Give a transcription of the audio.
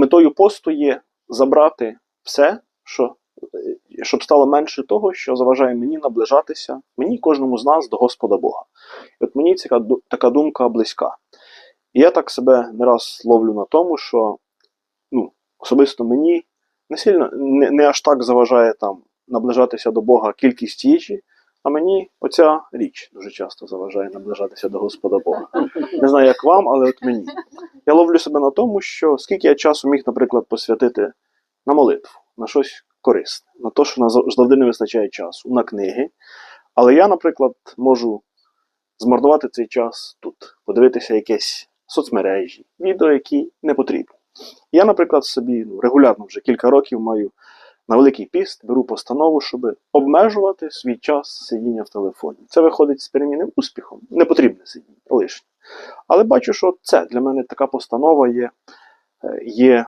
Метою посту є забрати все, що, е, щоб стало менше того, що заважає мені наближатися, мені кожному з нас до Господа Бога. І от мені ця така думка близька. І я так себе не раз ловлю на тому, що ну, особисто мені не сильно не, не аж так заважає там наближатися до Бога кількість їжі, а мені оця річ дуже часто заважає наближатися до Господа Бога. Не знаю, як вам, але от мені. Я ловлю себе на тому, що скільки я часу міг, наприклад, посвятити на молитву, на щось корисне, на те, що завжди не вистачає часу, на книги. Але я, наприклад, можу змарнувати цей час тут, подивитися якісь соцмережі, відео, які не потрібні. Я, наприклад, собі ну, регулярно вже кілька років маю на Великий піст, беру постанову, щоб обмежувати свій час сидіння в телефоні. Це виходить з перемінним успіхом. Не потрібне сидіння, лишнє. Але бачу, що це для мене така постанова є, е, є